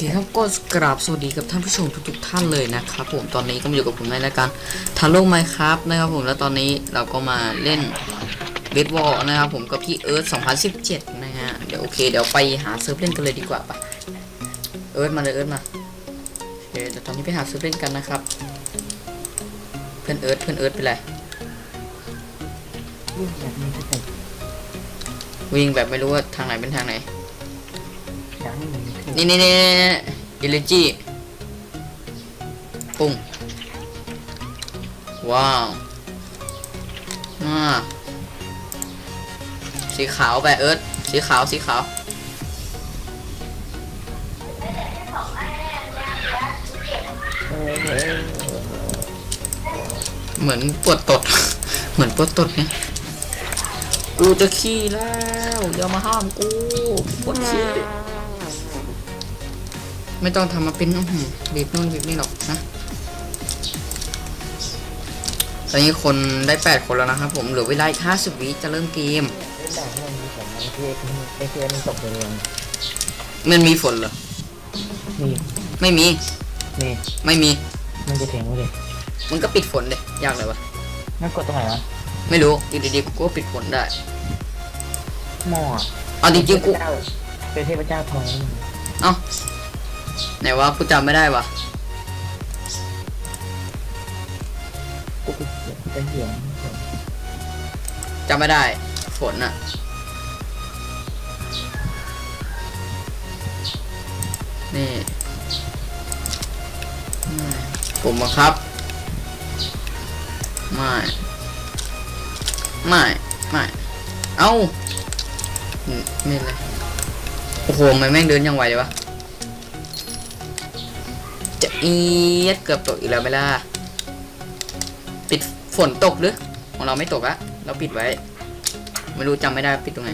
เคครับก็กราบสวัสดีกับท่านผู้ชมทุกๆท่านเลยนะครับผมตอนนี้ก็มาอยู่กับผมในรายการทาโลกไมครับนะครับผมแล้วตอนนี้เราก็มาเล่นเบสบอลนะครับผมกับพี่เอิร์ธ2017 นะฮะเดี๋ยวโอเคเดี๋ยวไปหาเซิร์ฟเล่นกันเลยดีกว่าปะเอิร์ธมาเลยเอิร์ธมาโอเคเดี๋ยวตอนนี้ไปหาเซิร์ฟเล่นกันนะครับเพื่อนเอิร์ธเพื่อนเอิร์ธเป็นไรวิ่งแบบไม่รู้ว่าทางไหนเป็นทางไหนดังเหมือ นี่นี่นี่นี่อิเลจีปุ้งว้าวอ่าสีขาวไปเอิร์ธสีขาวสีขาวเออเออเหมือนปวดตด เหมือนปวดตดไงกูจะขี้แล้วอย่ามาห้ามกูปวดขี้ ไม่ต้องทำมาเป็นอื้อหือบีบนู่นบีบนี่หรอกนะตอนนี้คนได้แปดคนแล้วนะครับผมเหลือเวลาอีกห้าสิบวิจะเริ่มเกมเล่นด่างที่มันมีผลนะที่ไอ้ที่มันตกไปเรียนมันมีฝนเหรอนี่ไม่มีนี่ไม่มี มันจะเถียงกูดิมันก็ปิดฝนเลยยากเลยวะมันกดตรงไหนวะไม่รู้อยู่ดีๆกูก็ปิดฝนได้หม้อเอาจริงๆกูเจ้าเป็นเทพเจ้าทองเอ้า ไหนวะกูจำไม่ได้วะกูเป็นเสียงจำไม่ได้ ฝนอะนี่ผมบังครับ ไม่ ไม่ ไม่ เอ้าไม่เลยโอ้โหมันแม่งเดินยังไววะจะ เอียดเกือบตกอีกแล้วไหมล่ะ ปิดฝนตกหรือ ของเราไม่ตกอะเราปิดไว้ ไม่รู้จำไม่ได้ปิดตรงไหน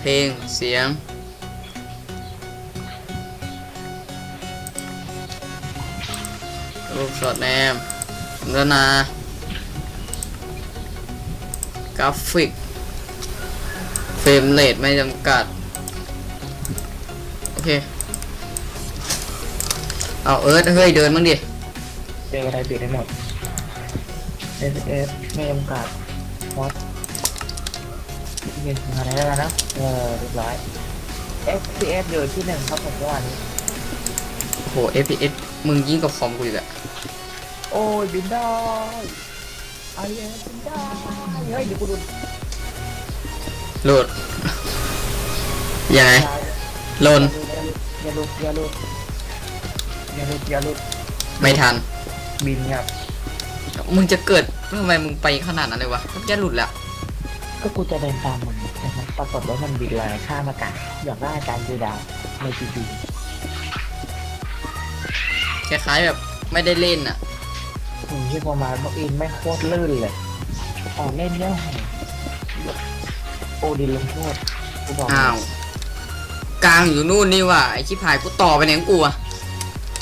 เพลงเสียง รูปสอดแนมเนื้อนากราฟิก เฟรมเรทไม่จำกัด โอเค เอาเอิร์ธเฮ้ยเดินมั้งดิเจออะไรปิดได้หมด S S ไม่จำกัดฮอตเงินอะไรแล้วนะเออเรียบร้อย F P S อยู่ที่หนึ่งครับผมเมื่อวานนี้โอ้โห FPS มึงยิ่งกับคอมกูอีกอะโอ้ยบินได้ไอ้เอ็บินได้เฮ้ยเดี๋ยวกูดูโหลดยังไงโหลนอย่าลุดอย่าลุด อย่าลุดอย่าลุดไม่ทัน บินครับมึงจะเกิดทำไมมึงไปขนาดนั้นเลยวะแค่หลุดแล้วก็กูจะเดินตามมันแต่มันปรากฏว่ามันบินลอยข้ามอากาศอยากได้อาการดูดาวในทีวีคล้ายๆแบบไม่ได้เล่นอะผมที่พอมาบอกอินไม่โคตรลื่นเลยออกเล่นเยอะโอดินลงโทษกูบอกอ้าวกลางอยู่นู่นนี่ว่ะไอชิพายกูต่อไปไหนของกูอะ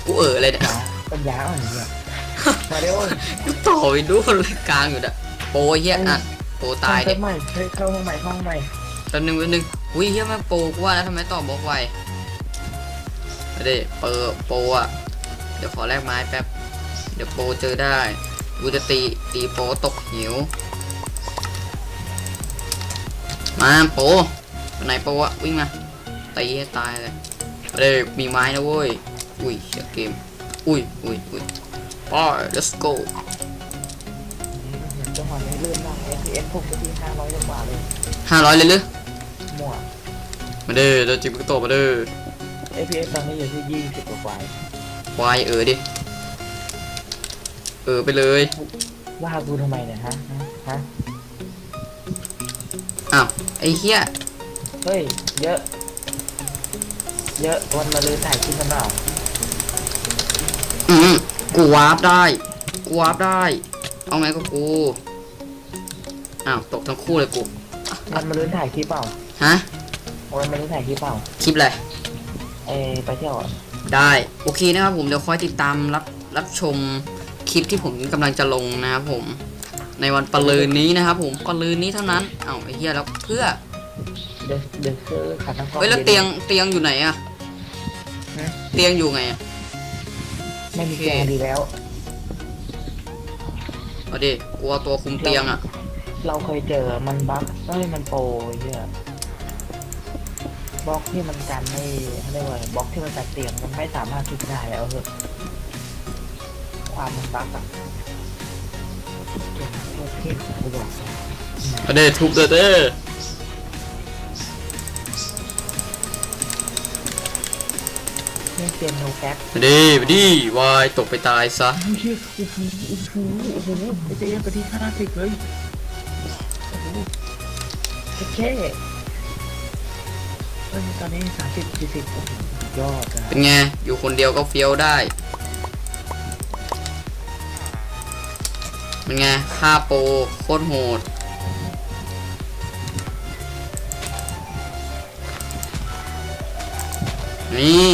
กูเออเลยเนี่ยปัญญาอ่อนเนี่ยมาเร็วกูต่อไปดูนเลยกลางอยู่เด้อโปรเฮียอะโปรตายเด็เด็กใหม่เฮ้ยเข้าห้องใหม่เข้าห้องใหม่ตอนนึงวันนึงอุ้ยเฮียแม่งโปรกูว่าแล้วทำไมต่อบล็อกไวไม่ได้เปิดโปรอะเดี๋ยวขอแลกไม้แป๊บเดี๋ยวโปรเจอได้กูจะตีตีโปรตกหิว มาโปรไปไหนโปรอะวิ่งมาตีให้ตายเลยเด้มีไม้นะเว้ย อุ้ยเสียเกม อุ้ยอุ้ยอุ้ยไป let's go จังหวะนี้ลื่นมาก FPS พุ่งไปที่ห้าร้อยกว่าเลยห้าร้อยเลยหรือมั่วมาเด้อเราจิบกระโตมาเด้อ FPS ตอนนี้อยู่ที่ยี่สิบกว่าวายเออดิ เออไปเลย ว่ากูทำไมเนี่ยฮะ ฮะ อ้าว ไอ้เหี้ยเฮ้ย เยอะ เยอะ วันมาลือถ่ายคลิปกันเปล่าอืม กูวาร์ปได้ กูวาร์ปได้ เอาไงก็กู อ้าวตกทั้งคู่เลยกู วันมาลือถ่ายคลิปเปล่าฮะ วันมาลือถ่ายคลิปเปล่าคลิปอะไร เอไปเที่ยวอะได้ โอเคนะครับผม เดี๋ยวคอยติดตามรับรับชมคลิปที่ผมกำลังจะลงนะครับผม ในวันปะลืนนี้นะครับผมปะลืนนี้เท่านั้น เอ้าไอ้เหี้ยแล้วเพื่อ เดี๋ยวเดี๋ยวซื้อขาตั้งกล้อง เฮ้ยแล้วเตียงเตียงอยู่ไหนอะฮะ เตียงอยู่ไงอะ ไม่มีโอเคเตียงดีแล้ว เอาดิกลัวตัวคุมเตียงอะ เราเคยเจอมันบั๊กเอ้ยมันโปรไอ้เนี่ยบล็อกที่มันกันไม่เขาเรียกว่าอะไรบล็อกที่มันตัดเตียงมันไม่สามารถทุบได้แล้วเหอะความมันบั๊กอะเก่งโคตรเท่กูบอกเอาดิทุบเด้อเด้อ เล่นเตียนโนแฟกเอาดิไปดิวายตกไปตายซะโอ้โหโอ้โหโอ้โหโอ้โหไอ้เจ๊ไปที่ห้าสิบเลยโอ้โหโอเคเฮ้ยตอนนี้สามสิบสี่สิบโอ้โหสุดยอดอะเป็นไง อยู่คนเดียวก็เฟี้ยวได้ เป็นไงค่าโปรโคตรโหด นี่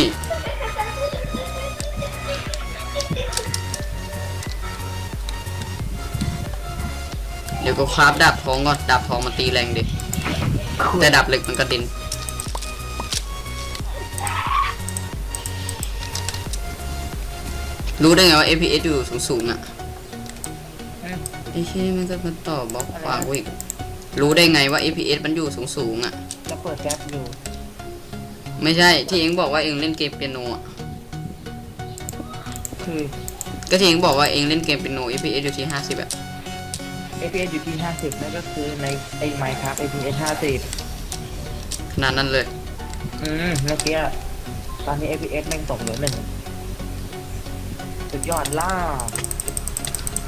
ดี๋ยวก็คราฟดาบทองก่อนดาบทองมันตีแรงดิแต่ดาบเหล็กมันกระเด็นรู้ได้ไงว่า FPS อยู่สูงๆอะอืมไอ้ที่มันก็มาต่อบล็อกขวางกูอีกรู้ได้ไงว่า FPS มันอยู่สูงๆอะแล้วเปิดแก๊ปอยู่ ไม่ใช่ที่เองบอกว่าเองเล่นเกมเปียโนอะคือก็ที่เองบอกว่าเองเล่นเกมเปียโน FPS อยู่ที่50แบบ FPS อยู่ที่ 50 นั่นก็คือในไอ้ Minecraft FPS 50ขนาดนั้นเลยอืมเมื่อกี้ตอนนี้ FPS แม่งตกเหลือหนึ่งสุดยอดล่า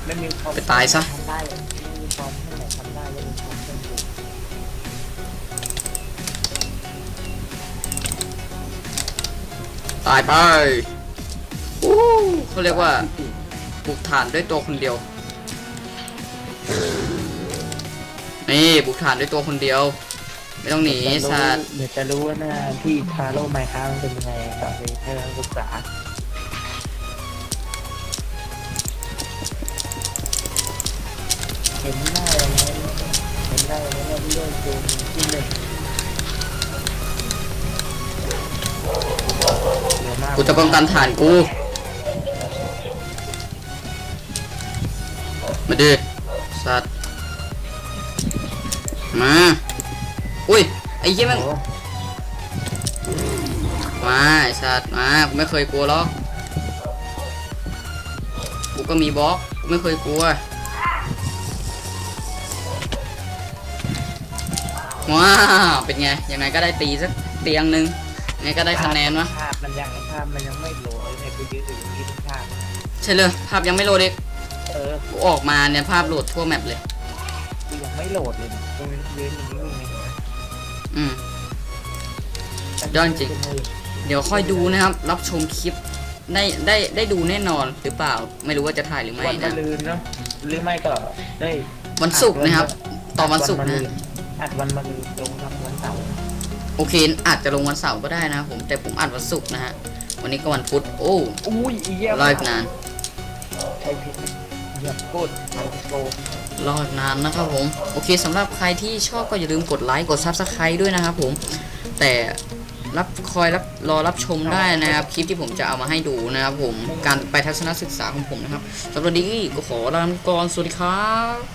ไม่มีความไปตายซะ ทำได้เลยไม่มีความที่ไหนทำได้เลยมีความเชื่อถือตายไปอู้เขาเรียกว่าบุกฐานด้วยตัวคนเดียว นี่บุกฐานด้วยตัวคนเดียว ไม่ต้องหนีสัตว์เดี๋ยวจะรู้ว่าหน้าที่ทาโร่ไมค้ามันเป็นยังไงต่อไปให้เราศึกษาเห็นหน้าอย่างนี้เห็นหน้าอย่างนี้เราเลือกเกมที่หนึ่งเร็วมากกูจะป้องกันฐานกู มาดิ มา อุ้ย ไอ้เหี้ยมันโอ้มาไอ้สัตว์มา กูไม่เคยกลัวหรอก กูก็มีบล็อก กูไม่เคยกลัวว้าว เป็นไง ยังไงก็ได้ตีสักเตียงหนึ่งยังไงก็ได้คะแนนวะภาพมันยังภาพมันยังไม่โหลดเนี่ยกูยืนอยู่อย่างนี้ทุกภาพใช่เลย ภาพยังไม่โหลดอีกเออ กูออกมาเนี่ยภาพโหลดทั่วแมปเลย กูยังไม่โหลดเลย เนี่ยกูยืนอยู่นี่ไงอืม ยอดจริง เดี๋ยวค่อยดูนะครับ รับชมคลิป ได้ได้ได้ดูแน่นอนหรือเปล่า ไม่รู้ว่าจะถ่ายหรือไม่วันมะนะรืนเนาะหรือไม่ก็ได้วันศุกร์นะครับตอนวันศุกร์นะ อัดวันมะรืนลงทำวันเสาร์โอเค อาจจะลงวันเสาร์ก็ได้นะครับผมแต่ผมอัดวันศุกร์นะฮะวันนี้ก็วันพุธโอ้อุ้ยอีเยี่ยมรออีกนาน ใช้พิษ เยี่ยมโคตรมันโตรอดนานนะครับผม โอเคสำหรับใครที่ชอบก็อย่าลืมกดไลค์กด Subscribe ด้วยนะครับผม แต่รับคอยรับรอรับชมได้นะครับ คลิปที่ผมจะเอามาให้ดูนะครับผม การไปทัศนศึกษาของผมนะครับสำหรับวันนี้ก็ขอลาไปก่อนสวัสดีครับ